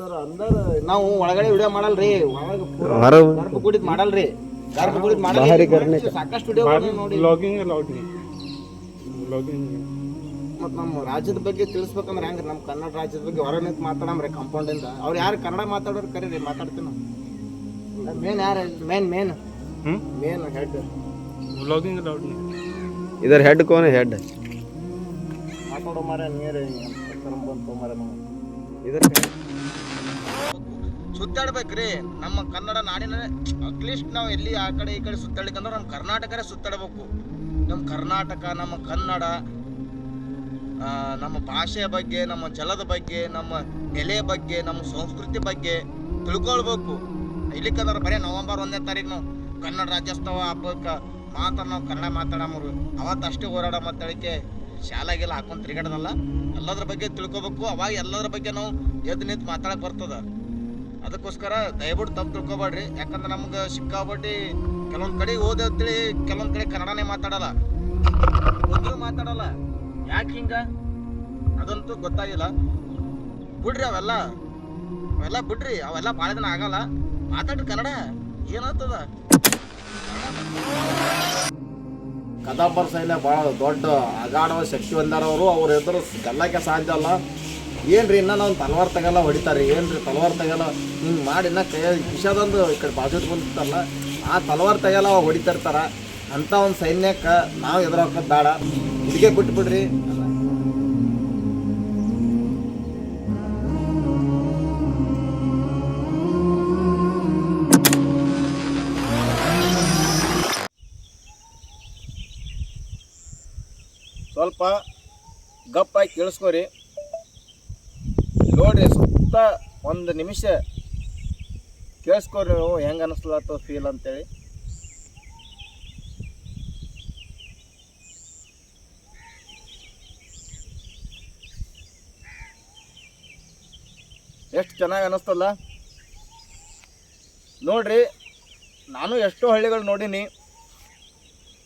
Sir ಅಂದಾರ ನಾವು ಒಳಗಡೆ ವಿಡಿಯೋ ಮಾಡಲ್ರಿ. ಒಳಗೆ ಹೊರ ಗರ್ಭ ಗುಡಿದ್ ಮಾಡಲ್ರಿ. ಗರ್ಭ ಗುಡಿದ್ ಬಾಹರಿ ಕರ್ನೆ ಮಾಡಲ್ರಿ ಸಾಕಷ್ಟು ವಿಡಿಯೋ ನೋಡಿ. ಬ್ಲಾಗಿಂಗ್ ಅಲೌಡ್ ನೀ ಬ್ಲಾಗಿಂಗ್ ಮತ್ ನಮ್ಮ ರಾಜ್ಯದ ಬಗ್ಗೆ ತಿಳಿಸ್ಬೇಕಂದ್ರೆ ಹೆಂಗ್ರಿ? ನಮ್ಮ ಕನ್ನಡ ರಾಜ್ಯದ ಬಗ್ಗೆ ಹೊರ ನಿಂತು ಮಾತಾಡಮ್ರಿ ಕಾಂಪೌಂಡ್ ಇಂದ. ಅವ್ರು ಯಾರು ಕನ್ನಡ ಮಾತಾಡೋರು ಕರೀರಿ ಮಾತಾಡ್ತೀವಿ ನಾವು ಮೇನ್ ಯಾರು ಮೇನ್ ಮೇನ್ ಹ್ಞೂ ಮೇನ್ ಹೆಡ್ ಬ್ಲಾಗಿಂಗ್ ಅಲೌಡ್ ನೀ ಇದರ ಹೆಡ್ ಕೋನ್ ಹೆಡ್ ಮಾತಾಡೋ ಮಾರ ನೀರು. ಬಂತು ಮಾರ ಇದರ ಸುತ್ತಾಡ್ಬೇಕ್ರಿ. ನಮ್ಮ ಕನ್ನಡ ನಾಡಿನ ಅಟ್ಲೀಸ್ಟ್ ನಾವು ಎಲ್ಲಿ ಆ ಕಡೆ ಈ ಕಡೆ ಸುತ್ತಾಡ್ಲಿಕ್ಕಂದ್ರೆ ನಮ್ಮ ಕರ್ನಾಟಕನೇ ಸುತ್ತಾಡ್ಬೇಕು. ನಮ್ಮ ಕರ್ನಾಟಕ, ನಮ್ಮ ಕನ್ನಡ ನಮ್ಮ ಭಾಷೆಯ ಬಗ್ಗೆ, ನಮ್ಮ ಜಲದ ಬಗ್ಗೆ, ನಮ್ಮ ನೆಲೆ ಬಗ್ಗೆ, ನಮ್ಮ ಸಂಸ್ಕೃತಿ ಬಗ್ಗೆ ತಿಳ್ಕೊಳ್ಬೇಕು. ಇಲ್ಲಿಕ್ಕಂದ್ರೆ ಬರೀ ನವೆಂಬರ್ ಒಂದನೇ ತಾರೀಕು ನಾವು ಕನ್ನಡ ರಾಜ್ಯೋತ್ಸವ ಹಬ್ಬಕ್ಕೆ ಮಾತ್ರ ನಾವು ಕನ್ನಡ ಮಾತಾಡಮರು ಅವತ್ತಷ್ಟೇ ಹೋರಾಡ ಮಾತಾಡಕ್ಕೆ ಶಾಲಾಗೆಲ್ಲ ಹಾಕೊಂಡು ತಿರುಗಾಡೋದಲ್ಲ. ಎಲ್ಲದ್ರ ಬಗ್ಗೆ ತಿಳ್ಕೊಬೇಕು. ಅವಾಗ ಎಲ್ಲದ್ರ ಬಗ್ಗೆ ನಾವು ಎದ್ದು ನಿಂತು ಮಾತಾಡಕ್ಕೆ ಬರ್ತದ. ಅದಕ್ಕೋಸ್ಕರ ದಯವಿಟ್ಟು ತಪ್ಪು ತಿಳ್ಕೊಬೇಡ್ರಿ. ಯಾಕಂದ್ರೆ ನಮ್ಗೆ ಸಿಕ್ಕಾಬಟ್ಟಿ ಕೆಲವೊಂದು ಕಡೆ ಓದಿ ಅಂತೇಳಿ ಕೆಲವೊಂದು ಕಡೆ ಕನ್ನಡನೇ ಮಾತಾಡಲ್ಲ. ಉರ್ದು ಮಾತಾಡಲ್ಲ. ಯಾಕೆ ಹಿಂಗ? ಅದಂತೂ ಗೊತ್ತಾಗಿಲ್ಲ. ಬಿಡ್ರಿ ಅವೆಲ್ಲ. ಅವೆಲ್ಲ ಬಿಡ್ರಿ. ಅವೆಲ್ಲ ಭಾಳ ದಿನ ಆಗಲ್ಲ. ಮಾತಾಡ್ರಿ ಕನ್ನಡ. ಏನಾಗ್ತದ? ಕದಾಪರ್ ಶೈಲ ಭಾಳ ದೊಡ್ಡ ಅಗಾಢ ಶಕ್ತಿ ಹೊಂದಾರವರು ಅವ್ರ ಎದುರು ಗಲ್ಲಕ್ಕೆ ಸಾಧ್ಯ ಅಲ್ಲ. ಏನ್ರಿ ಇನ್ನ ನಾವು ತಲವಾರ್ ತಗಲ್ಲ ಹೊಡಿತಾರೆ ಏನ್ರಿ ತಲವಾರ್ ತಗಲ್ಲ? ಹಿಂಗೆ ಇನ್ನ ಕೈ ವಿಷಾದಂದು ಈ ಕಡೆ ಬಾಜು ಬಂದಿತ್ತಲ್ಲ ಆ ತಲವಾರ್ ತಗಲ್ಲ, ಅವಾಗ ಹೊಡಿತಿರ್ತಾರ. ಅಂತ ಒಂದು ಸೈನ್ಯಕ್ಕೆ ನಾವು ಎದುರಾಕೋದು ಬೇಡ. ಹುಡುಗೆ ಬಿಟ್ಬಿಡ್ರಿ ಸ್ವಲ್ಪ ಗಪ್ಪಾಗಿ ಕೇಳಿಸ್ಕೊರಿ. ನೋಡ್ರಿ ಸುತ್ತ ಒಂದು ನಿಮಿಷ ಕೇಳಿಸ್ಕೊರಿ ನೀವು, ಹೆಂಗೆ ಅನಿಸ್ಲತ್ತ ಫೀಲ್ ಅಂತೇಳಿ. ಎಷ್ಟು ಚೆನ್ನಾಗಿ ಅನ್ನಿಸ್ತಲ್ಲ ನೋಡ್ರಿ, ನಾನು ಎಷ್ಟೋ ಹಳ್ಳಿಗಳು ನೋಡೀನಿ.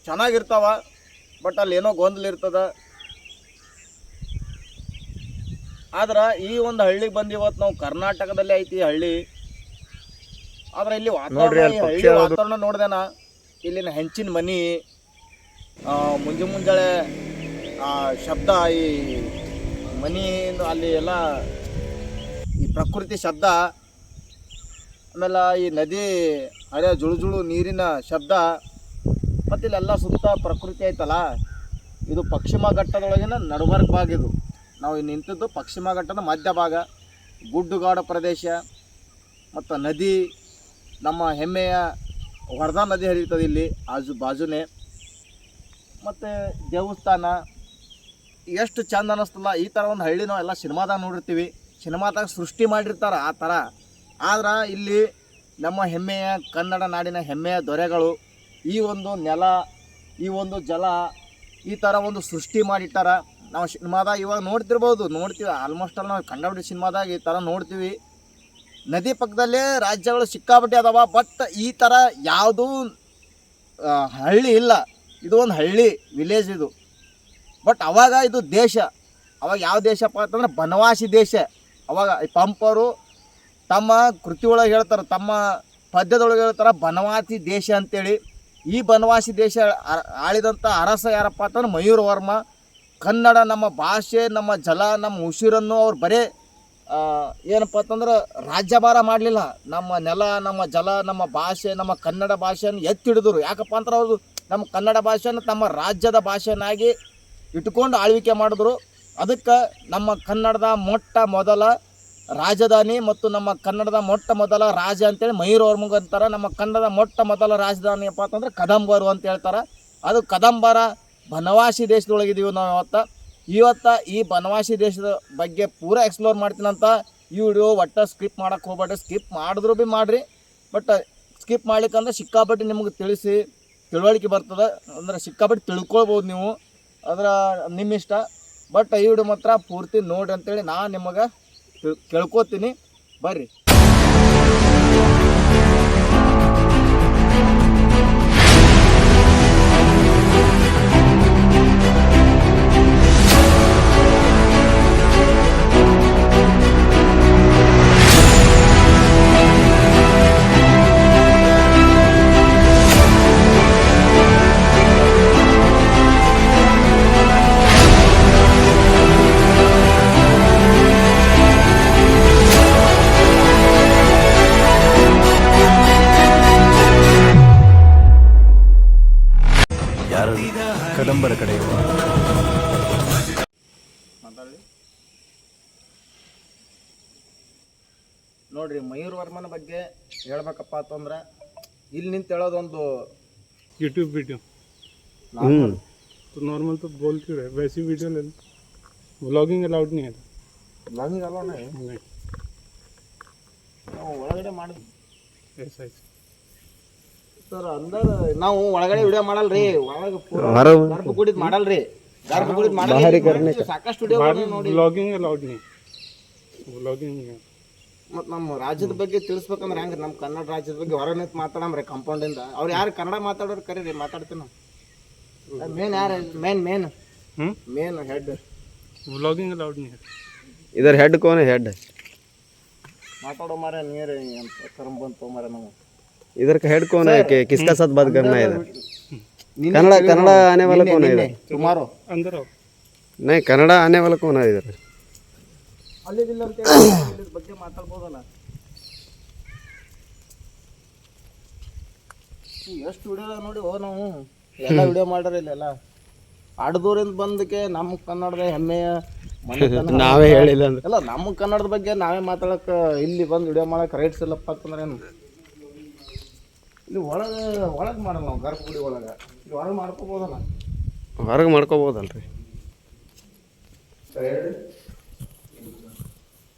ಚೆನ್ನಾಗಿರ್ತಾವ, ಬಟ್ ಅಲ್ಲಿ ಏನೋ ಗೊಂದಲ ಇರ್ತದ. ಆದ್ರೆ ಈ ಒಂದು ಹಳ್ಳಿಗೆ ಬಂದು ಇವತ್ತು ನಾವು ಕರ್ನಾಟಕದಲ್ಲೇ ಐತಿ ಹಳ್ಳಿ. ಆದ್ರೆ ಇಲ್ಲಿ ವಾತಾವರಣ ಈ ಹಳ್ಳಿ? ವಾತಾವರಣ ನೋಡ್ದೇನ ಇಲ್ಲಿನ ಹೆಂಚಿನ ಮನಿ ಮುಂಜೆ ಮುಂಜಾನೆ ಆ, ಶಬ್ದ ಈ ಮನಿ ಅಲ್ಲಿ ಎಲ್ಲ ಈ ಪ್ರಕೃತಿ ಶಬ್ದ ಆಮೇಲೆ ಈ ನದಿ ಹರಿಯೋ ಜುಳು ಜುಳು ನೀರಿನ ಶಬ್ದ ಮತ್ತು ಇಲ್ಲೆಲ್ಲ ಸುತ್ತ ಪ್ರಕೃತಿ ಐತಲ್ಲ? ಇದು ಪಶ್ಚಿಮ ಘಟ್ಟದೊಳಗಿನ ನಡುಬರ್ಕ್ ಭಾಗ ಇದು. ನಾವು ನಿಂತಿದ್ದು ಪಶ್ಚಿಮ ಘಟ್ಟದ ಮಧ್ಯಭಾಗ ಗುಡ್ಡುಗಾಡು ಪ್ರದೇಶ ಮತ್ತು ನದಿ, ನಮ್ಮ ಹೆಮ್ಮೆಯ ವರ್ಧಾ ನದಿ ಹರಿಯುತ್ತದೆ ಇಲ್ಲಿ ಆಜು ಬಾಜುನೇ. ಮತ್ತು ದೇವಸ್ಥಾನ, ಎಷ್ಟು ಚಂದ ಅನ್ನಿಸ್ತಲ್ಲ ಈ ಥರ ಒಂದು ಹಳ್ಳಿ ನಾವು ಎಲ್ಲ ಸಿನಿಮಾದಾಗ ನೋಡಿರ್ತೀವಿ. ಸಿನಿಮಾದಾಗ ಸೃಷ್ಟಿ ಮಾಡಿರ್ತಾರೆ ಆ ಥರ ಆದ್ರೆ ಇಲ್ಲಿ ನಮ್ಮ ಹೆಮ್ಮೆಯ ಕನ್ನಡ ನಾಡಿನ ಹೆಮ್ಮೆಯ ದೊರೆಗಳು, ಈ ಒಂದು ನೆಲ, ಈ ಒಂದು ಜಲ, ಈ ಥರ ಒಂದು ಸೃಷ್ಟಿ ಮಾಡಿಟ್ಟಾರ. ನಾವು ಸಿನಿಮಾದಾಗ ಇವಾಗ ನೋಡ್ತಿರ್ಬೋದು, ನೋಡ್ತೀವಿ. ಆಲ್ಮೋಸ್ಟ್ ಅಲ್ಲಿ ನಾವು ಕಂಡಬಿಟ್ಟು ಸಿನಿಮಾದಾಗ ಈ ಥರ ನೋಡ್ತೀವಿ. ನದಿ ಪಕ್ಕದಲ್ಲೇ ರಾಜ್ಯಗಳು ಸಿಕ್ಕಾಪಟ್ಟೆ ಅದಾವ ಬಟ್ ಈ ಥರ ಯಾವುದೂ ಹಳ್ಳಿ ಇಲ್ಲ. ಇದು ಒಂದು ಹಳ್ಳಿ ವಿಲೇಜ್ ಇದು. ಬಟ್ ಅವಾಗ ಇದು ದೇಶ. ಅವಾಗ ಯಾವ ದೇಶಪ್ಪ ಅಂತಂದ್ರೆ ಬನವಾಸಿ ದೇಶ. ಅವಾಗ ಈ ಪಂಪರು ತಮ್ಮ ಕೃತಿ ಒಳಗೆ ಹೇಳ್ತಾರೆ, ತಮ್ಮ ಪದ್ಯದೊಳಗೆ ಹೇಳ್ತಾರೆ ಬನವಾಸಿ ದೇಶ ಅಂತೇಳಿ. ಈ ಬನವಾಸಿ ದೇಶ ಆಳಿದಂಥ ಅರಸ ಯಾರಪ್ಪ ಅಂತಂದ್ರೆ ಮಯೂರ್ ವರ್ಮ. ಕನ್ನಡ ನಮ್ಮ ಭಾಷೆ, ನಮ್ಮ ಜಲ ನಮ್ಮ ಉಸಿರನ್ನು ಅವ್ರು ಬರೇ ಏನಪ್ಪ ಅಂತಂದ್ರೆ ರಾಜ್ಯಭಾರ ಮಾಡಲಿಲ್ಲ. ನಮ್ಮ ನೆಲ, ನಮ್ಮ ಜಲ ನಮ್ಮ ಭಾಷೆ, ನಮ್ಮ ಕನ್ನಡ ಭಾಷೆಯನ್ನು ಎತ್ತಿ ಹಿಡಿದ್ರು ಯಾಕಪ್ಪ ಅಂದ್ರೆ ಅವರು ನಮ್ಮ ಕನ್ನಡ ಭಾಷೆಯನ್ನು ತಮ್ಮ ರಾಜ್ಯದ ಭಾಷೆಯನ್ನಾಗಿ ಇಟ್ಕೊಂಡು ಆಳ್ವಿಕೆ ಮಾಡಿದ್ರು. ಅದಕ್ಕೆ ನಮ್ಮ ಕನ್ನಡದ ಮೊಟ್ಟ ಮೊದಲ ರಾಜಧಾನಿ ಮತ್ತು ನಮ್ಮ ಕನ್ನಡದ ಮೊಟ್ಟ ಮೊದಲ ರಾಜ ಅಂತೇಳಿ ಮಯೂರವರ್ಮಗ್ ಅಂತಾರೆ. ನಮ್ಮ ಕನ್ನಡದ ಮೊಟ್ಟ ಮೊದಲ ರಾಜಧಾನಿ ಅಪ್ಪ ಅಂತಂದ್ರೆ ಕದಂಬರು ಅಂತ ಹೇಳ್ತಾರೆ. ಅದು ಕದಂಬರ ಬನವಾಸಿ ದೇಶದೊಳಗಿದ್ದೀವಿ ನಾವು ಇವತ್ತು ಇವತ್ತು ಈ ಬನವಾಸಿ ದೇಶದ ಬಗ್ಗೆ ಪೂರ ಎಕ್ಸ್ಪ್ಲೋರ್ ಮಾಡ್ತೀನಂತ ಈ ವಿಡಿಯೋ ಒಟ್ಟು ಸ್ಕಿಪ್ ಮಾಡೋಕೆ ಹೋಗ್ಬೇಡ್ರಿ. ಸ್ಕಿಪ್ ಮಾಡಿದ್ರು ಭೀ ಮಾಡಿರಿ. ಬಟ್ ಸ್ಕಿಪ್ ಮಾಡ್ಲಿಕ್ಕಂದ್ರೆ ಸಿಕ್ಕಾಪಟ್ಟೆ ನಿಮಗೆ ತಿಳಿಸಿ, ತಿಳುವಳಿಕೆ ಬರ್ತದೆ. ಅಂದ್ರೆ ಸಿಕ್ಕಾಪಟ್ಟೆ ತಿಳ್ಕೊಳ್ಬೋದು ನೀವು. ಅದರ ನಿಮ್ಮ ಇಷ್ಟ ಬಟ್ ಈ ವಿಡಿಯೋ ಮಾತ್ರ ಪೂರ್ತಿ ನೋಡ್ರಿ ಅಂತೇಳಿ ನಾನು ನಿಮಗೆ ಕೇಳ್ಕೊತೀನಿ ಬರ್ರಿ. ನೋಡ್ರಿ ಮಯೂರ್ ವರ್ಮನ ಬಗ್ಗೆ ಹೇಳ್ಬೇಕಪ್ಪ ಅಂತಂದ್ರೆ ಇಲ್ಲಿ ನಿಂತು ಹೇಳೋದೊಂದು यूट्यूब वीडियो ಹ್ಞೂ तो नॉर्मल तो बोल क्यों रहे वैसी वीडियो ले लो व्लॉगिंग अलाउड नहीं है ಬ್ಲಾಗಿಂಗ್ ಅಲ್ವಾ नहीं ನಾವು ಒಳಗಡೆ ಮಾಡಿದ್ವಿ ऐसा ऐसा ಸರ್ ಅಂದಾರ ನಾವು ಒಳಗಡೆ ವಿಡಿಯೋ ಮಾಡಲ್ರಿ ಒಳಗೆ ಹೊರ ಗರ್ಭ ಗುಡಿದ್ ಮಾಡಲ್ರಿ ಗರ್ಭ ಗುಡಿದ್ ಬಾಹರಿ ಮಾಡಲ್ರಿ ಸಾಕಷ್ಟು ವಿಡಿಯೋ ನೋಡಿ व्लॉगिंग अलाउड नहीं है व्लॉगिंग नहीं है ಮತ್ತು ನಮ್ಮ ರಾಜ್ಯದ ಬಗ್ಗೆ ತಿಳಿಸ್ಬೇಕಂದ್ರೆ ಹೆಂಗ್ರಿ ನಮ್ಮ ಕನ್ನಡ ರಾಜ್ಯದ ಬಗ್ಗೆ ಹೊರ ನಿಂತು ಮಾತಾಡಮ್ರಿ ಕಂಪೌಂಡಿಂದ ಅವ್ರು ಯಾರು ಕನ್ನಡ ಮಾತಾಡೋರು ಕರೀರಿ ಮಾತಾಡ್ತೀನಿ ನಾವು ಮೇನ್ ಯಾರು ಮೇನ್ ಮೇನ್ हम्म ಮೇನ್ ಹೆಡ್ व्लॉगिंग अलाउड नहीं है इधर हेड कौन है हेड ಮಾತಾಡೋ ಮಾರ ನೀರು ಅಂತ ಕರ್ಮ್ ಬಂತು ಮಾರ ನಾವು इधर का हेड कौन है कि किसका साथ बात करना है इधर ನಿನ್ನೆ कन्नड़ा ಕೇಳಿದ್ರು कन्नड़ा आने वाला ನಿನ್ನೆ- कौन है ನಿನ್ನೆ, इधर ಸುಮಾರು अंदर आओ नहीं कन्नड़ा आने वाला कौन है इधर ಅಲ್ಲಿದಿಲ್ಲ ಅಂತ ಹೇಳಿ ಬಗ್ಗೆ ಮಾತಾಡ್ಬೋದಲ್ಲ? ಎಷ್ಟು ವಿಡಿಯೋ ನೋಡಿ ಓ ನಾವು ಎಲ್ಲ ವಿಡಿಯೋ ಮಾಡ್ರಿ ಇಲ್ಲೆಲ್ಲ ಆಡದೂರಿಂದ ಬಂದಕ್ಕೆ ನಮ್ಮ ಕನ್ನಡದ ಹೆಮ್ಮೆಯ ನಾವೇ ಹೇಳಿಲ್ಲ ಅಂದ್ರೆ. ಅಲ್ಲ ನಮ್ಮ ಕನ್ನಡದ ಬಗ್ಗೆ ನಾವೇ ಮಾತಾಡಕ ಇಲ್ಲಿ ಬಂದು ವಿಡಿಯೋ ಮಾಡಕ್ ರೈಟ್ಸ್ ಇಲ್ಲಪ್ಪ ಅಂತಂದ್ರೆ ಏನು? ಇಲ್ಲಿ ಒಳಗೆ ಒಳಗೆ ಮಾಡಲ್ಲ ನಾವು ಗರ್ಭಗುಡಿ ಒಳಗೆ. ಇಲ್ಲಿ ಹೊರಗೆ ಮಾಡ್ಕೋಬೋದಲ್ಲ? ಹೊರಗೆ ಮಾಡ್ಕೋಬೋದಲ್ರಿ.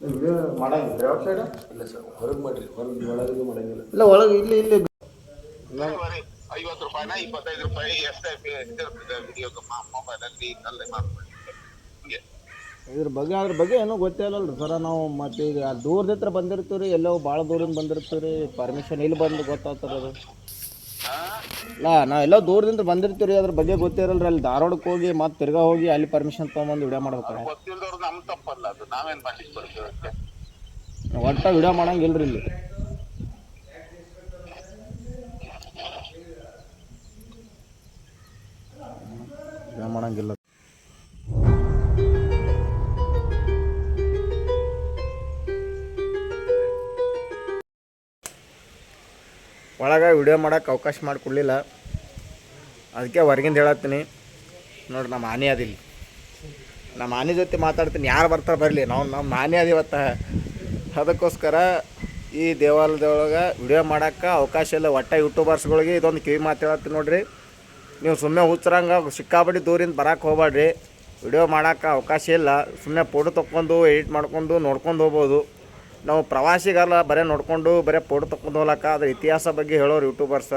ವಿಡಿಯೋ ಮಾಡಂಗಿಲ್ಲ. ಯಾವ ಸೈಡ್ ಇಲ್ಲ ಸರ್ ಹೊರಗೆ ಮಾಡ್ರಿ. ಹೊರಗೆ ಒಳಗೆ ಮಾಡಂಗಿಲ್ಲ. ಇಲ್ಲ ಒಳಗೆ ಇಲ್ಲಿ ಇಲ್ಲಿ. ಐವತ್ತು ರೂಪಾಯಿನ ಇಪ್ಪತ್ತೈದು ರೂಪಾಯಿ ಎಷ್ಟೇ ಮೊಬೈಲಲ್ಲಿ ಅಲ್ಲೇ ಮಾಡ್ಕೊಳ್ಳಿ ಹಿಂಗೆ. ಇದ್ರ ಬಗ್ಗೆ ಅದ್ರ ಬಗ್ಗೆ ಏನೂ ಗೊತ್ತೇ ಇಲ್ಲಲ್ರಿ ಸರ ನಾವು. ಮತ್ತೆ ಈಗ ದೂರದ ಹತ್ರ ಬಂದಿರ್ತೀವಿ ರೀ ಎಲ್ಲೋ ಭಾಳ ದೂರಿಂದ ಬಂದಿರ್ತೀವಿ ರೀ ಪರ್ಮಿಷನ್ ಇಲ್ಲಿ ಬಂದು ಗೊತ್ತಾಗ್ತದೆ ಅದು. ಇಲ್ಲ ನಾ ಎಲ್ಲ ದೂರದಿಂದ ಬಂದಿರ್ತೀವಿ ರೀ ಅದ್ರ ಬಗ್ಗೆ ಗೊತ್ತೇ ಇರಲ್ರಿ. ಅಲ್ಲಿ ಧಾರವಾಡಕ್ಕೆ ಹೋಗಿ ಮತ್ತೆ ತಿರ್ಗಾ ಹೋಗಿ ಅಲ್ಲಿ ಪರ್ಮಿಷನ್ ತೊಗೊಂಬಂದು ವಿಡಿಯೋ ಮಾಡ್ಬೇಕಾರೆ ಗೊತ್ತಿಲ್ದವ್ರು ನಮ್ ತಪ್ಪಲ್ಲ ಅದು ನಾವೇನ್ ಮಾಡ್ಲಿಕ್ಕೆ ಬರ್ತೀವಿ ಅದಕ್ಕೆ. ಒಟ್ಟ ವಿಡಿಯೋ ಮಾಡಂಗಿಲ್ರಿ ಇಲ್ಲಿ. ವಿಡಿಯೋ ಮಾಡಂಗಿಲ್ಲ. ಒಳಗೆ ವಿಡಿಯೋ ಮಾಡೋಕ್ಕೆ ಅವಕಾಶ ಮಾಡಿಕೊಡ್ಲಿಲ್ಲ. ಅದಕ್ಕೆ ಹೊರಗಿಂದ ಹೇಳತ್ತೀನಿ. ನೋಡ್ರಿ ನಮ್ಮ ಆನೆ ಅದಿಲ್ಲ. ನಮ್ಮ ಆನೆ ಜೊತೆ ಮಾತಾಡ್ತೀನಿ. ಯಾರು ಬರ್ತಾರೆ ಬರಲಿ. ನಾವು ನಮ್ಮ ಆನೆ ಅದಿವತ್ತ ಅದಕ್ಕೋಸ್ಕರ ಈ ದೇವಾಲಯದೊಳಗೆ ವಿಡಿಯೋ ಮಾಡೋಕ್ಕೆ ಅವಕಾಶ ಇಲ್ಲ. ಒಟ್ಟ ಯೂಟ್ಯೂಬರ್ಸ್ಗಳಿಗೆ ಇದೊಂದು ಕಿವಿ ಮಾತು ಹೇಳತ್ತೀನಿ ನೋಡ್ರಿ. ನೀವು ಸುಮ್ಮನೆ ಹುಚ್ಚರಂಗ ಸಿಕ್ಕಾಬಡಿ ದೂರಿಂದ ಬರೋಕ್ಕೆ ಹೋಗ್ಬೇಡ್ರಿ ವಿಡಿಯೋ ಮಾಡೋಕ್ಕೆ ಅವಕಾಶ ಇಲ್ಲ. ಸುಮ್ಮನೆ ಫೋಟೋ ತೊಗೊಂಡು ಎಡಿಟ್ ಮಾಡ್ಕೊಂಡು ನೋಡ್ಕೊಂಡು ಹೋಗ್ಬೋದು. ನಾವು ಪ್ರವಾಸಿಗಲ್ಲ ಬರೀ ನೋಡಿಕೊಂಡು ಬರೀ ಫೋಟೋ ತಕ್ಕೊಂಡು ಹೋಗ್ಲಕ್ಕ, ಅದ್ರ ಇತಿಹಾಸ ಬಗ್ಗೆ ಹೇಳೋರು ಯೂಟ್ಯೂಬರ್ಸ್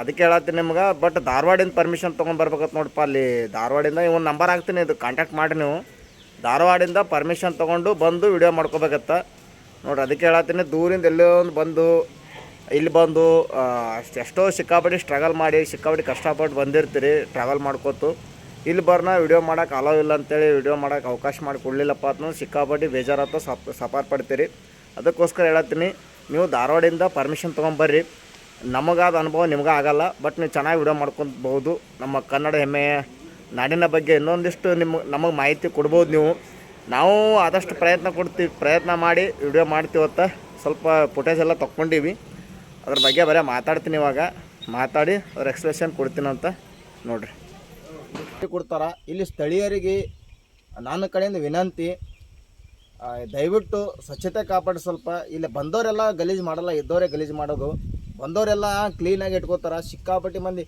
ಅದಕ್ಕೆ ಹೇಳತ್ತೀನಿ ನಿಮ್ಗೆ ಬಟ್ ಧಾರವಾಡಿಂದ ಪರ್ಮಿಷನ್ ತೊಗೊಂಡು ಬರ್ಬೇಕಂತ ನೋಡಪ್ಪ ಅಲ್ಲಿ ಧಾರವಾಡಿಂದ ಇವ್ ನಂಬರ್ ಹಾಕ್ತೀನಿ, ಇದು ಕಾಂಟ್ಯಾಕ್ಟ್ ಮಾಡಿ ನೀವು. ಧಾರವಾಡಿಂದ ಪರ್ಮಿಷನ್ ತೊಗೊಂಡು ಬಂದು ವಿಡಿಯೋ ಮಾಡ್ಕೋಬೇಕತ್ತ. ನೋಡ್ರಿ, ಅದಕ್ಕೆ ಹೇಳತ್ತೀನಿ, ದೂರಿಂದ ಎಲ್ಲೋ ಒಂದು ಬಂದು, ಇಲ್ಲಿ ಬಂದು ಎಷ್ಟೋ ಸಿಕ್ಕಾಪಟ್ಟಿ ಸ್ಟ್ರಗಲ್ ಮಾಡಿ, ಸಿಕ್ಕಾಪಟ್ಟಿ ಕಷ್ಟಪಟ್ಟು ಬಂದಿರ್ತೀರಿ ಟ್ರಾವೆಲ್ ಮಾಡ್ಕೋತು. ಇಲ್ಲಿ ಬರ್ನ ವಿಡಿಯೋ ಮಾಡೋಕೆ ಅಲೋ ಇಲ್ಲ ಅಂತೇಳಿ ವಿಡಿಯೋ ಮಾಡೋಕೆ ಅವಕಾಶ ಮಾಡಿಕೊಡ್ಲಿಲ್ಲಪ್ಪ ಕೊಡಲಿಲ್ಲಪ್ಪ ಅಂತಂದ್ರೆ ಸಿಕ್ಕಾಪಟ್ಟಿ ಬೇಜಾರತ್ತ ಸಪ್ ಸಪಾರ್ ಪಡ್ತೀರಿ ಅದಕ್ಕೋಸ್ಕರ ಹೇಳತ್ತೀನಿ, ನೀವು ಧಾರವಾಡಿಂದ ಪರ್ಮಿಷನ್ ತೊಗೊಂಬರ್ರಿ. ನಮಗಾದ ಅನುಭವ ನಿಮ್ಗೆ ಆಗಲ್ಲ ಬಟ್ ನೀವು ಚೆನ್ನಾಗಿ ವಿಡಿಯೋ ಮಾಡ್ಕೊಬಹುದು. ನಮ್ಮ ಕನ್ನಡ ಹೆಮ್ಮೆಯ ನಾಡಿನ ಬಗ್ಗೆ ಇನ್ನೊಂದಿಷ್ಟು ನಿಮ್ಮ ನಮಗೆ ಮಾಹಿತಿ ಕೊಡ್ಬೋದು ನೀವು. ನಾವು ಆದಷ್ಟು ಪ್ರಯತ್ನ ಕೊಡ್ತೀವಿ, ಪ್ರಯತ್ನ ಮಾಡಿ ವಿಡಿಯೋ ಮಾಡ್ತೀವತ್ತ ಸ್ವಲ್ಪ ಫುಟೇಜ್ ಎಲ್ಲ ತೊಗೊಂಡೀವಿ ಅದ್ರ ಬಗ್ಗೆ ಬರೀ ಮಾತಾಡ್ತೀನಿ ಇವಾಗ. ಮಾತಾಡಿ ಅವ್ರ ಎಕ್ಸ್ಪ್ರೆಷನ್ ಕೊಡ್ತೀನಂತ ಅಂತ ನೋಡ್ರಿ. ಕೊಡ್ತಾರ. ಇಲ್ಲಿ ಸ್ಥಳೀಯರಿಗೆ ನನ್ನ ಕಡೆಯಿಂದ ವಿನಂತಿ ದಯವಿಟ್ಟು ಸ್ವಚ್ಛತೆ ಕಾಪಾಡಿ ಸ್ವಲ್ಪ ಇಲ್ಲಿ ಬಂದವರೆಲ್ಲ ಗಲೀಜು ಮಾಡಲ್ಲ, ಇದ್ದವರೇ ಗಲೀಜು ಮಾಡೋದು. ಬಂದವರೆಲ್ಲ ಕ್ಲೀನಾಗಿ ಇಟ್ಕೋತಾರ. ಸಿಕ್ಕಾಪಟ್ಟಿ ಮಂದಿ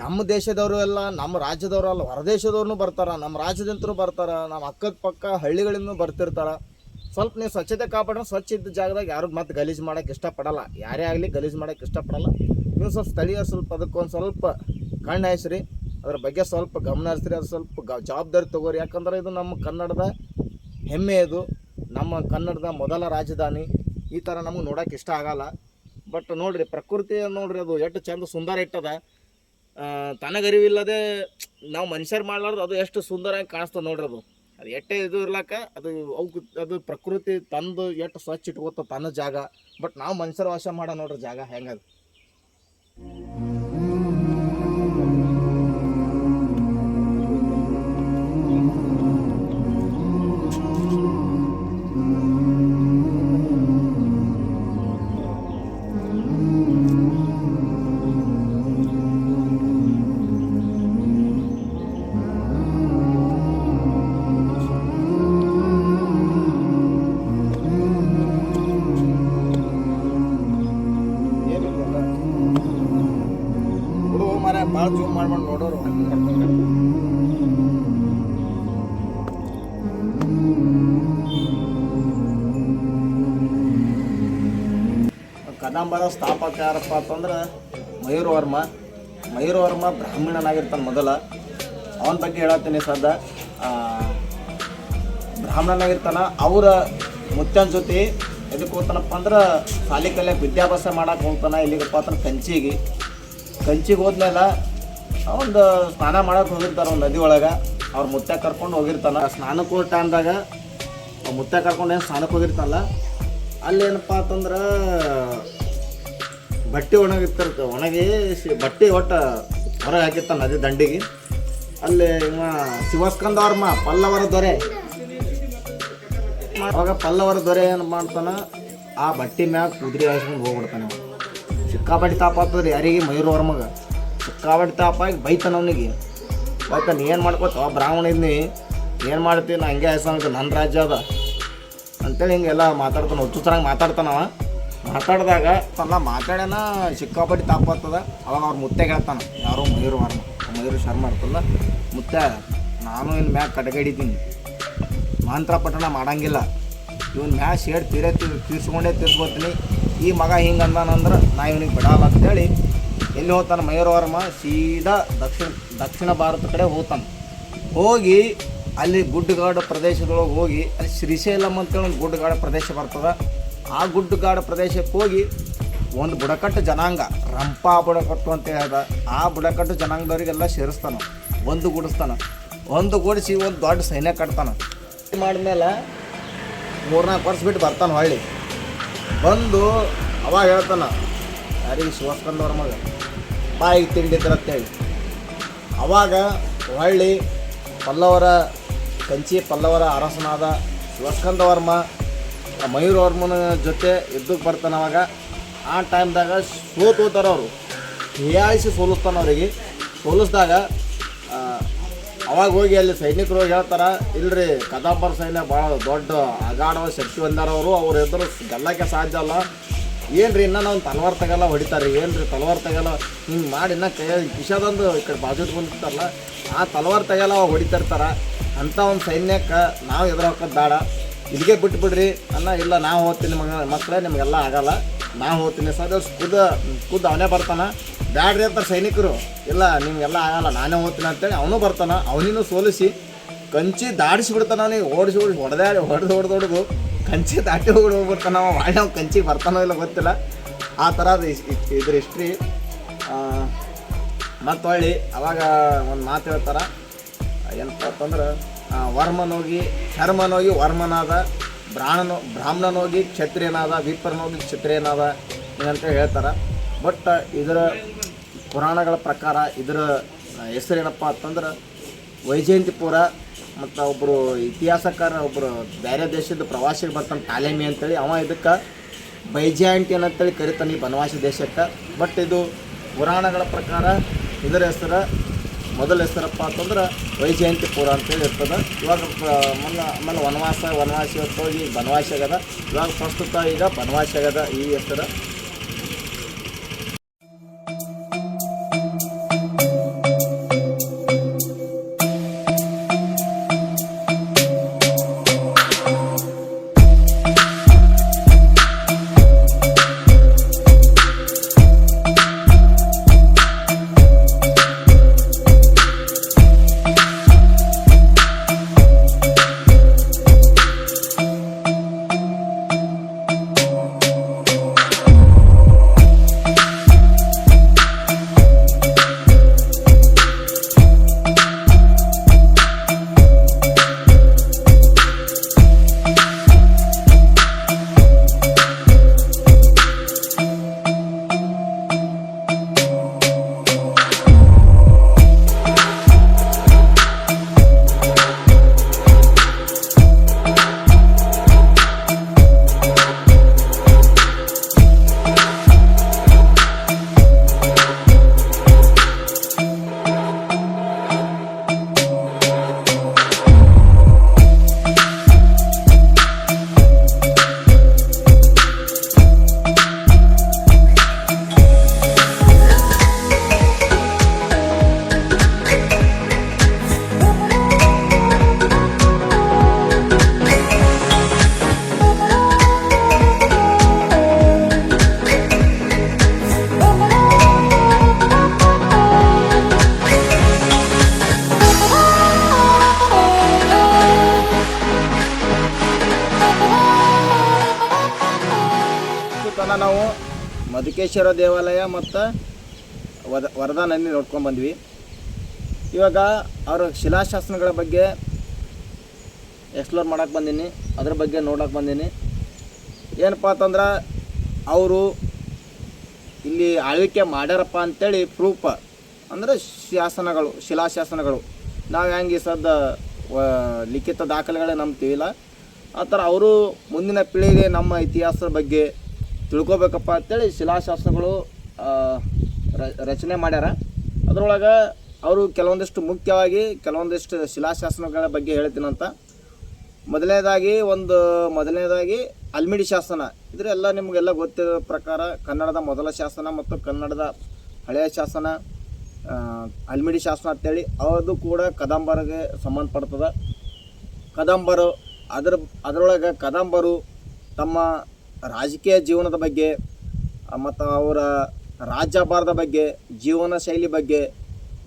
ನಮ್ಮ ದೇಶದವರು ಎಲ್ಲ ನಮ್ಮ ರಾಜ್ಯದವರು ಅಲ್ಲ ಹೊರದೇಶದವ್ರು ಬರ್ತಾರ, ನಮ್ಮ ರಾಜ್ಯದಂತರೂ ಬರ್ತಾರ, ನಮ್ಮ ಅಕ್ಕದ ಪಕ್ಕ ಹಳ್ಳಿಗಳಿಂದ ಬರ್ತಿರ್ತಾರ. ಸ್ವಲ್ಪ ನೀವು ಸ್ವಚ್ಛತೆ ಕಾಪಾಡೋ ಸ್ವಚ್ಛ ಇದ್ದ ಜಾಗದಾಗ ಯಾರು ಮತ್ತೆ ಗಲೀಜು ಮಾಡೋಕೆ ಇಷ್ಟಪಡಲ್ಲ. ಯಾರೇ ಆಗಲಿ ಗಲೀಜು ಮಾಡಕ್ಕೆ ಇಷ್ಟಪಡಲ್ಲ. ನೀವು ಸ್ವಲ್ಪ ಸ್ಥಳೀಯ ಸ್ವಲ್ಪ ಅದಕ್ಕೊಂದು ಸ್ವಲ್ಪ ಕಣ್ಣು ಹಾಯಿಸ್ರಿ ಅದ್ರ ಬಗ್ಗೆ ಸ್ವಲ್ಪ ಗಮನ ಹರಿಸ್ರಿ ಅದು ಸ್ವಲ್ಪ ಗ, ಜವಾಬ್ದಾರಿ ತಗೋರಿ. ಯಾಕಂದ್ರೆ ಇದು ನಮ್ಮ ಕನ್ನಡದ ಹೆಮ್ಮೆ ಇದು. ನಮ್ಮ ಕನ್ನಡದ ಮೊದಲ ರಾಜಧಾನಿ. ಈ ಥರ ನಮಗೆ ನೋಡೋಕೆ ಇಷ್ಟ ಆಗಲ್ಲ. ಬಟ್ ನೋಡಿರಿ, ಪ್ರಕೃತಿ ನೋಡ್ರಿ, ಅದು ಎಷ್ಟು ಚಂದ ಸುಂದರ ಇಟ್ಟದ. ತನಗರಿವಿಲ್ಲದೆ ನಾವು ಮನುಷ್ಯರು ಮಾಡಲಾರ್ದು ಅದು ಎಷ್ಟು ಸುಂದರವಾಗಿ ಕಾಣಿಸ್ತದೆ ನೋಡ್ರಿ ಅದು. ಅದು ಎಟ್ಟೆ ಇದು ಇರ್ಲಾಕ ಅದು ಅವಕ್ಕೆ ಅದು ಪ್ರಕೃತಿ ತಂದು ಎಷ್ಟು ಸ್ವಚ್ಛ ಇಟ್ಕೋತ ತನ್ನ ಜಾಗ. ಬಟ್ ನಾವು ಮನುಷ್ಯರ ವಾಸ ಮಾಡೋ ನೋಡ್ರಿ ಜಾಗ ಹೆಂಗದ. ಸ್ಥಾಪಕ ಯಾರಪ್ಪ ಅಂತಂದ್ರೆ ಮಯೂರ ವರ್ಮ. ಮಯೂರ ವರ್ಮ ಬ್ರಾಹ್ಮಣನಾಗಿರ್ತಾನೆ ಮೊದಲ. ಅವನ ಬಗ್ಗೆ ಹೇಳತ್ತೀನಿ ಸದ್ದ. ಬ್ರಾಹ್ಮಣನಾಗಿರ್ತಾನೆ. ಅವರ ಮುತ್ತನ ಜೊತೆ ಎದಕ್ಕೆ ಹೋಗ್ತಾನಪ್ಪ ಅಂದ್ರೆ ಶಾಲೆ ವಿದ್ಯಾಭ್ಯಾಸ ಮಾಡಕ್ಕೆ ಹೋಗ್ತಾನ ಇಲ್ಲಿಗಪ್ಪ ಅಂದ್ರೆ ಕಂಚಿಗೆ. ಕಂಚಿಗೆ ಹೋದ್ಮೇಲೆ ಒಂದು ಸ್ನಾನ ಮಾಡಕ್ಕೆ ಹೋಗಿರ್ತಾರ ಒಂದು ನದಿ ಒಳಗೆ. ಅವ್ರ ಮುತ್ತ ಕರ್ಕೊಂಡು ಹೋಗಿರ್ತಾನ. ಸ್ನಾನಕ್ಕೆ ಅಂದಾಗ ಟೈಮ್ದಾಗ ಮುತ್ತ ಕರ್ಕೊಂಡು ಏನು ಸ್ನಾನಕ್ಕೆ ಹೋಗಿರ್ತಾನಲ್ಲ, ಅಲ್ಲೇನಪ್ಪ ಅಂತಂದ್ರೆ ಬಟ್ಟೆ ಒಣಗಿರ್ತಿರ್ತ ಒಣಗಿ ಬಟ್ಟೆ ಒಟ್ಟು ಹೊರಗೆ ಹಾಕಿರ್ತಾನೆ ನದಿ ದಂಡಿಗೆ. ಅಲ್ಲಿ ಇವ ಶಿವಸ್ಕಂದ ಪಲ್ಲವರ ದೊರೆ. ಅವಾಗ ಪಲ್ಲವರ ದೊರೆ ಏನು ಮಾಡ್ತಾನೆ, ಆ ಬಟ್ಟೆ ಮ್ಯಾಗ ಕುದುರೆ ಹಾಸ್ಕೊಂಡು ಹೋಗ್ಬಿಡ್ತಾನೆ ಅವ. ಸಿಕ್ಕಾಪಟ್ಟೆ ತಾಪ ಆಗ್ತದ್ರಿ ಯಾರಿಗೆ ಮಯೂರ ಮಗ. ಸಿಕ್ಕಾಪಟ್ಟೆ ತಾಪ ಆಗಿ ಬೈತಾನ ಅವನಿಗೆ. ಬೈತಾನ ಏನು ಮಾಡ್ಕೋತ ಬ್ರಾಹ್ಮಣ ಇದ್ನಿ. ಏನು ಮಾಡ್ತೀನಿ ನಾ ಹಂಗೆ ಹೆಸರು ನನ್ನ ರಾಜ್ಯ ಅದ. ಅಂತೇಳಿ ಹಿಂಗೆಲ್ಲ ಮಾತಾಡ್ತಾನೆ ಹುಚ್ಚು ಚೆನ್ನಾಗಿ ಮಾತಾಡ್ತಾನವ ಮಾತಾಡಿದಾಗ ಅಲ್ಲ ಮಾತಾಡ್ಯಾನ ಸಿಕ್ಕಾಪಟ್ಟಿ ತಾಪತ್ತದ ಅವಾಗ ಅವ್ರ ಮುತ್ತೆ ಹೇಳ್ತಾನ, ಯಾರೋ ಮಯೂರು ವರ್ಮ. ಮಯೂರು ಶರ್ಮ ಇರ್ತಲ್ಲ ಮುತ್ತೆ, ನಾನು ಇನ್ನು ಮ್ಯಾಗ ಕಟ್ಗಡಿದ್ದೀನಿ. ಮಂತ್ರ ಪಠಣ ಮಾಡಂಗಿಲ್ಲ. ಇವನ್ ಮ್ಯಾ ಶೇಡ್ ತೀರೇ ತೀರ್ ತೀರ್ಸ್ಕೊಂಡೇ ತೀರ್ಸ್ಕೊತೀನಿ. ಈ ಮಗ ಹಿಂಗೆ ಅಂದಾನಂದ್ರೆ ನಾ ಇವನಿಗೆ ಬಿಡಲ್ಲ ಅಂತೇಳಿ ಎಲ್ಲಿ ಹೋಗ್ತಾನೆ ಮಯೂರ ವರ್ಮ? ಸೀದಾ ದಕ್ಷಿಣ ದಕ್ಷಿಣ ಭಾರತ ಕಡೆ ಹೋಗ್ತಾನೆ. ಹೋಗಿ ಅಲ್ಲಿ ಗುಡ್ಡಗಾಡು ಪ್ರದೇಶದೊಳಗೆ ಹೋಗಿ, ಅಲ್ಲಿ ಶ್ರೀಶೈಲಂ ಅಂತೇಳಿ ಒಂದು ಗುಡ್ಡಗಾಡು ಪ್ರದೇಶ ಬರ್ತದೆ. ಆ ಗುಡ್ಡಗಾಡು ಪ್ರದೇಶಕ್ಕೆ ಹೋಗಿ ಒಂದು ಬುಡಕಟ್ಟು ಜನಾಂಗ, ರಂಪಾ ಬುಡಕಟ್ಟು ಅಂತ ಹೇಳ್ದ, ಆ ಬುಡಕಟ್ಟು ಜನಾಂಗದವರಿಗೆಲ್ಲ ಸೇರಿಸ್ತಾನ, ಒಂದು ಗುಡಿಸ್ತಾನ, ಒಂದು ಗೂಡಿಸಿ ಒಂದು ದೊಡ್ಡ ಸೈನ್ಯ ಕಟ್ತಾನ. ಮಾಡಿದ್ಮೇಲೆ ಮೂರ್ನಾಲ್ಕು ವರ್ಷ ಬಿಟ್ಟು ಬರ್ತಾನೆ ಹೊಳ್ಳಿ. ಬಂದು ಅವಾಗ ಹೇಳ್ತಾನ, ಯಾರಿಗೆ ಶಿವಸ್ಕಂದವ್ರ ಮಗ, ಬಾಯಿಗೆ ತಿಂಡಿದ್ರ ಅಂತೇಳಿ. ಅವಾಗ ಹೊಳ್ಳಿ ಪಲ್ಲವರ, ಕಂಚಿ ಪಲ್ಲವರ ಅರಸನಾದ ಶಿವಸ್ಕಂದ ವರ್ಮ ಆ ಮಯೂರ ಹಾರ್ಮೋನ್ ಜೊತೆ ಯುದ್ಧಕ್ಕೆ ಬರ್ತಾನೆ ಅವಾಗ. ಆ ಟೈಮ್ದಾಗ ಸೋತು ಹೋಗ್ತಾರೆ ಅವರು. ಹೀಯಾಳಿಸಿ ಸೋಲಿಸ್ತಾನೆ ಅವರಿಗೆ. ಸೋಲಿಸಿದಾಗ ಅವಾಗ ಹೋಗಿ ಅಲ್ಲಿ ಸೈನಿಕರು ಹೋಗಿ ಹೇಳ್ತಾರ, ಇಲ್ರಿ ಕದಾಪರ್ ಸೈನ್ಯ ಭಾಳ ದೊಡ್ಡ ಅಗಾಢವ ಶಕ್ತಿ ಹೊಂದಾರವರು ಅವ್ರ. ಎದುರು ಗೆಲ್ಲಕ್ಕೆ ಸಾಧ್ಯ ಅಲ್ಲ. ಏನ್ರಿ, ಇನ್ನ ನಾವು ತಲವಾರ್ ತಗಲ್ಲ ಹೊಡಿತಾರೆ ಏನ್ರಿ, ತಲವಾರ್ ತಗಲ್ಲ ಹಿಂಗೆ ಮಾಡಿ ಇನ್ನ ಕೈ ಕಿಶಾದೊಂದು ಈ ಕಡೆ ಬಾಜು ಬಂದಿರ್ತಾರಲ್ಲ ಆ ತಲವಾರ್ ತಗಲ್ಲ ಅವಾಗ ಇರ್ತಾರೆ. ಅಂಥ ಒಂದು ಸೈನ್ಯಕ್ಕೆ ನಾವು ಎದುರು ಹಾಕೋದು ಬೇಡ. ಇಲ್ಲಿಗೆ ಬಿಟ್ಬಿಡ್ರಿ. ಅನ್ನ ಇಲ್ಲ ನಾವು ಹೋಗ್ತೀನಿ ಮಗ ಮಕ್ಕಳೇ ನಿಮಗೆಲ್ಲ ಆಗಲ್ಲ. ನಾವು ಹೋಗ್ತೀನಿ. ಸದ ಖುದ ಖುದ್ದು ಅವನೇ ಬರ್ತಾನ. ಬ್ಯಾಡ್ರಿ ಅಂತ ಸೈನಿಕರು. ಇಲ್ಲ, ನಿಮಗೆಲ್ಲ ಆಗಲ್ಲ. ನಾನೇ ಹೋಗ್ತೀನಿ ಅಂತೇಳಿ ಅವನು ಬರ್ತಾನ. ಅವನಿನೂ ಸೋಲಿಸಿ ಕಂಚಿ ದಾಡಿಸಿ ಬಿಡ್ತಾನ ಅವನಿಗೆ. ಓಡಿಸಿ ಓಡಿಸಿ, ಹೊಡೆದೇ ಹೊಡೆದು ಹೊಡೆದು ಹೊಡೆದು ಕಂಚಿ ದಾಟಿ ಹೋಗಿ ಹೋಗ್ಬಿಡ್ತಾನ ಮಾಡಿ ಅವ್ನು ಕಂಚಿ ಬರ್ತಾನೋ ಇಲ್ಲ ಗೊತ್ತಿಲ್ಲ. ಆ ಥರ ಅದು ಇದ್ರ ಹಿಸ್ಟ್ರಿ ಮತ್ತು ಹೊಳ್ಳಿ ಅವಾಗ ಒಂದು ಮಾತು ಹೇಳ್ತಾರೆ. ಏನಪ್ಪ ಅಂತಂದ್ರೆ ವರ್ಮನೋಗಿ ಶರ್ಮನೋಗಿ ವರ್ಮನಾದ, ಬ್ರಾಹ್ಮಣನೋ ಬ್ರಾಹ್ಮಣನೋಗಿ ಕ್ಷತ್ರಿಯನಾದ ವಿಪ್ರನೋಗಿ ಕ್ಷತ್ರಿಯನಾದ ಏನಂತ ಹೇಳ್ತಾರೆ. ಬಟ್ ಇದರ ಪುರಾಣಗಳ ಪ್ರಕಾರ ಇದರ ಹೆಸರೇನಪ್ಪ ಅಂತಂದ್ರೆ ವೈಜಯಂತಿಪುರ ಮತ್ತು ಒಬ್ಬರು ಇತಿಹಾಸಕಾರ ಒಬ್ಬರು ಬೇರೆ ದೇಶದ ಪ್ರವಾಸಿಗೆ ಬರ್ತಾನೆ ತಾಲೇಮಿ ಅಂತೇಳಿ ಅವ ಇದಕ್ಕೆ ಬೈಜಯಂಟಿ ಅಂತೇಳಿ ಕರಿತಾನೆ ಈ ಬನವಾಸಿ ದೇಶಕ್ಕೆ. ಬಟ್ ಇದು ಪುರಾಣಗಳ ಪ್ರಕಾರ ಇದರ ಹೆಸರು ಮೊದಲ ಹೆಸರಪ್ಪ ಅಂತಂದ್ರೆ ವೈಜಯಂತಿಪುರ ಅಂತೇಳಿ ಇರ್ತದೆ. ಇವಾಗ ಮೊನ್ನ ಆಮೇಲೆ ವನವಾಸ, ವನವಾಸಿ ಹೊತ್ತು ಹೋಗಿ ಬನವಾಸಿ ಆಗ್ಯದ ಇವಾಗ ಪ್ರಸ್ತುತ ಈಗ ಬನವಾಸಿ ಆಗ್ಯದ ಈ ಹೆಸರು. ಮಧುಕೇಶ್ವರ ದೇವಾಲಯ ಮತ್ತು ವದ ವರದಾ ನೋಡ್ಕೊಂಡು ಬಂದ್ವಿ. ಇವಾಗ ಅವರ ಶಿಲಾಶಾಸನಗಳ ಬಗ್ಗೆ ಎಕ್ಸ್ಪ್ಲೋರ್ ಮಾಡೋಕೆ ಬಂದೀನಿ. ಅದ್ರ ಬಗ್ಗೆ ನೋಡೋಕೆ ಬಂದೀನಿ. ಏನಪ್ಪ ಅಂತಂದ್ರೆ ಅವರು ಇಲ್ಲಿ ಆಳ್ವಿಕೆ ಮಾಡ್ಯಾರಪ್ಪ ಅಂತೇಳಿ ಪ್ರೂಫ್ ಅಂದರೆ ಶಾಸನಗಳು, ಶಿಲಾಶಾಸನಗಳು. ನಾವು ಹೆಂಗೆ ಈ ಸದ್ದ ಲಿಖಿತ ದಾಖಲೆಗಳೇ ನಂಬ್ತೀವಿಲ್ಲ. ಆ ಥರ ಅವರು ಮುಂದಿನ ಪೀಳಿಗೆ ನಮ್ಮ ಇತಿಹಾಸದ ಬಗ್ಗೆ ತಿಳ್ಕೊಬೇಕಪ್ಪ ಅಂತೇಳಿ ಶಿಲಾಶಾಸನಗಳು ರಚನೆ ಮಾಡ್ಯಾರ. ಅದರೊಳಗೆ ಅವರು ಕೆಲವೊಂದಿಷ್ಟು ಮುಖ್ಯವಾಗಿ ಕೆಲವೊಂದಿಷ್ಟು ಶಿಲಾಶಾಸನಗಳ ಬಗ್ಗೆ ಹೇಳ್ತೀನಂತ ಮೊದಲನೇದಾಗಿ ಒಂದು, ಮೊದಲನೇದಾಗಿ ಅಲ್ಮಿಡಿ ಶಾಸನ. ಇದರೆಲ್ಲ ನಿಮಗೆಲ್ಲ ಗೊತ್ತಿರೋ ಪ್ರಕಾರ ಕನ್ನಡದ ಮೊದಲ ಶಾಸನ ಮತ್ತು ಕನ್ನಡದ ಹಳೆಯ ಶಾಸನ ಅಲ್ಮಿಡಿ ಶಾಸನ ಅಂತೇಳಿ ಅದು ಕೂಡ ಕದಂಬರಿಗೆ ಸಂಬಂಧಪಡ್ತದೆ. ಕದಂಬರು, ಅದ್ರ, ಅದರೊಳಗೆ ಕದಂಬರು ತಮ್ಮ ರಾಜಕೀಯ ಜೀವನದ ಬಗ್ಗೆ ಮತ್ತು ಅವರ ರಾಜ್ಯಭಾರದ ಬಗ್ಗೆ, ಜೀವನ ಶೈಲಿ ಬಗ್ಗೆ,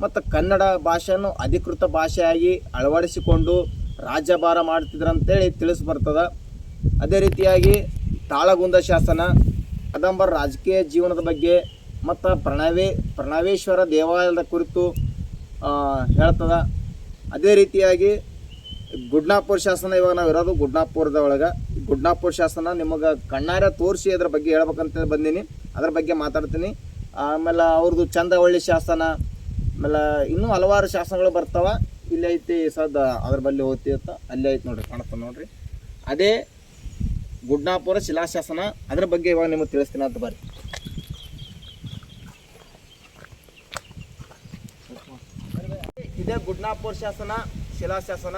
ಮತ್ತು ಕನ್ನಡ ಭಾಷೆಯನ್ನು ಅಧಿಕೃತ ಭಾಷೆಯಾಗಿ ಅಳವಡಿಸಿಕೊಂಡು ರಾಜ್ಯಭಾರ ಮಾಡ್ತಿದ್ರಂತೇಳಿ ತಿಳಿಸಿ ಬರ್ತದೆ ಅದೇ ರೀತಿಯಾಗಿ ತಾಳಗುಂದ ಶಾಸನ, ಕದಂಬರ ರಾಜಕೀಯ ಜೀವನದ ಬಗ್ಗೆ, ಮತ್ತು ಪ್ರಣವೇ, ಪ್ರಣವೇಶ್ವರ ದೇವಾಲಯದ ಕುರಿತು ಹೇಳ್ತದ. ಅದೇ ರೀತಿಯಾಗಿ ಗುಡ್ನಾಪುರ ಶಾಸನ ಇವಾಗ ನಾವು ಇರೋದು ಗುಡ್ನಾಪುರದ ಒಳಗೆ. ಗುಡ್ನಾಪುರ ಶಾಸನ ನಿಮಗೆ ಕಣ್ಣಾರ ತೋರಿಸಿ ಅದ್ರ ಬಗ್ಗೆ ಹೇಳ್ಬೇಕಂತ ಬಂದೀನಿ. ಅದ್ರ ಬಗ್ಗೆ ಮಾತಾಡ್ತೀನಿ. ಆಮೇಲೆ ಅವ್ರದ್ದು ಚಂದವಳ್ಳಿ ಶಾಸನ, ಆಮೇಲೆ ಇನ್ನೂ ಹಲವಾರು ಶಾಸನಗಳು ಬರ್ತಾವ. ಇಲ್ಲಿ ಐತಿ ಸದ ಅದ್ರ ಬಲ್ಲಿ ಅಂತ ಅಲ್ಲೇ ಐತಿ ನೋಡ್ರಿ ಕಾಣುತ್ತೆ ನೋಡ್ರಿ. ಅದೇ ಗುಡ್ನಾಪುರ ಶಿಲಾಶಾಸನ ಅದ್ರ ಬಗ್ಗೆ ಇವಾಗ ನಿಮಗೆ ತಿಳಿಸ್ತೀನಿ ಅಂತ ಬರ್ರಿ ಇದೇ ಗುಡ್ನಾಪುರ ಶಾಸನ ಶಿಲಾಶಾಸನ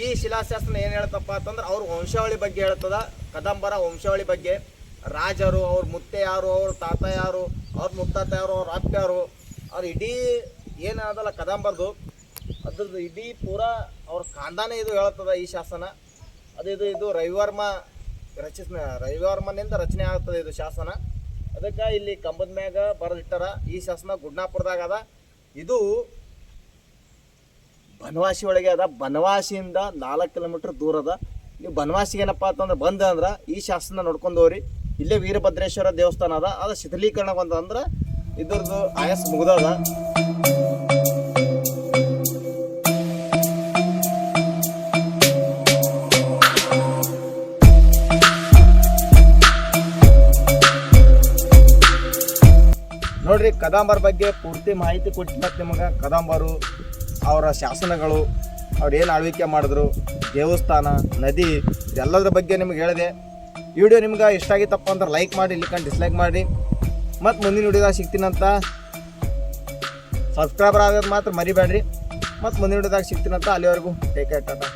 ಈ ಶಿಲಾಶಾಸನ ಏನು ಹೇಳ್ತಪ್ಪ ಅಂತಂದ್ರೆ ಅವ್ರ ವಂಶಾವಳಿ ಬಗ್ಗೆ ಹೇಳ್ತದ. ಕದಂಬರ ವಂಶಾವಳಿ ಬಗ್ಗೆ. ರಾಜರು, ಅವ್ರ ಮುತ್ತೆ ಯಾರು, ಅವ್ರ ತಾತ ಯಾರು, ಅವ್ರ ಮುತ್ತಾತ ಯಾರು, ಅವ್ರ ಅಪ್ಪ ಯಾರು, ಅವ್ರ ಇಡೀ ಏನಾದಲ್ಲ ಕದಂಬರ್ದು. ಅದ್ರದ್ದು ಇಡೀ ಪೂರಾ ಅವ್ರ ಕಾಂದಾನೇ ಇದು ಹೇಳ್ತದ ಈ ಶಾಸನ. ಅದು ಇದು ಇದು ರವಿವರ್ಮ ರಚಿಸ್ ರವಿವರ್ಮನಿಂದ ರಚನೆ ಆಗ್ತದೆ ಇದು ಶಾಸನ. ಅದಕ್ಕೆ ಇಲ್ಲಿ ಕಂಬದ ಮ್ಯಾಗ ಬರೆದಿಟ್ಟಾರ. ಈ ಶಾಸನ ಗುಡ್ನಾಪುರದಾಗ ಅದ. ಇದು ಬನವಾಸಿ ಒಳಗೆ ಅದ. ಬನವಾಸಿಯಿಂದ ನಾಲ್ಕು ಕಿಲೋಮೀಟ್ರ್ ದೂರ ಅದ. ನೀವು ಬನವಾಸಿಗೆ ಏನಪ್ಪಾ ಅಂತಂದ್ರೆ ಬಂದ ಅಂದ್ರೆ ಈ ಶಾಸನ ನೋಡ್ಕೊಂಡು ಹೋಗ್ರಿ. ಇಲ್ಲೇ ವೀರಭದ್ರೇಶ್ವರ ದೇವಸ್ಥಾನ ಅದ. ಅದು ಶಿಥಲೀಕರಣ ಬಂದ ಅಂದ್ರೆ ಇದ್ರದ್ದು ಆಯಸ್ ಮುಗ್ದದ. ನೋಡ್ರಿ, ಕದಂಬರ ಬಗ್ಗೆ ಪೂರ್ತಿ ಮಾಹಿತಿ ಕೊಟ್ಟಿದ್ದ ನಿಮಗೆ. ಕದಂಬರು ಅವರ ಶಾಸನಗಳು, ಅವ್ರು ಏನು ಆಳ್ವಿಕೆ ಮಾಡಿದ್ರು, ದೇವಸ್ಥಾನ, ನದಿ, ಇದೆಲ್ಲದ್ರ ಬಗ್ಗೆ ನಿಮ್ಗೆ ಹೇಳಿದೆ. ವಿಡಿಯೋ ನಿಮ್ಗೆ ಇಷ್ಟ ಆಗಿತ್ತಪ್ಪ ಅಂದ್ರೆ ಲೈಕ್ ಮಾಡಿ ಇಲ್ಲಿಕಂಡು ಡಿಸ್ಲೈಕ್ ಮಾಡಿ. ಮತ್ತು ಮುಂದಿನ ವಿಡಿಯೋದಾಗ ಸಿಗ್ತೀನಂತ ಸಬ್ಸ್ಕ್ರೈಬರ್ ಆಗೋದು ಮಾತ್ರ ಮರಿಬೇಡ್ರಿ ಮತ್ತು ಮುಂದಿನ ವಿಡಿಯೋದಾಗ ಸಿಗ್ತೀನಂತ ಅಲ್ಲಿವರೆಗೂ. Take care Tata